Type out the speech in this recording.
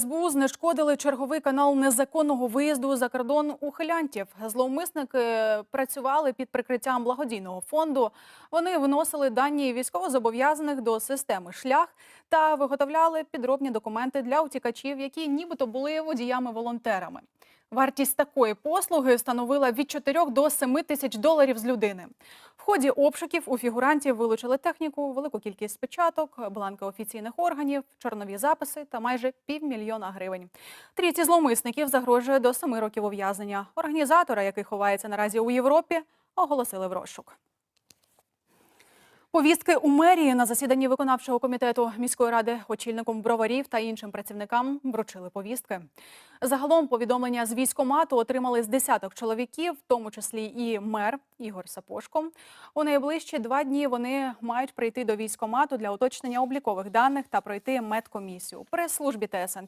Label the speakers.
Speaker 1: СБУ знешкодили черговий канал незаконного виїзду за кордон ухилянтів. Зловмисники працювали під прикриттям благодійного фонду. Вони вносили дані військовозобов'язаних до системи шлях та виготовляли підробні документи для утікачів, які нібито були водіями-волонтерами. Вартість такої послуги становила від 4 до 7 тисяч доларів з людини. В ході обшуків у фігурантів вилучили техніку, велику кількість печаток, бланки офіційних органів, чорнові записи та майже півмільйона гривень. Трійці зловмисників загрожує до семи років ув'язнення. Організатора, який ховається наразі у Європі, оголосили в розшук. Повістки у мерії на засіданні виконавчого комітету міської ради очільником броварів та іншим працівникам вручили повістки. Загалом повідомлення з військомату отримали з десяток чоловіків, в тому числі і мер Ігор Сапошко. У найближчі два дні вони мають прийти до військомату для уточнення облікових даних та пройти медкомісію. Прес-службі ТСН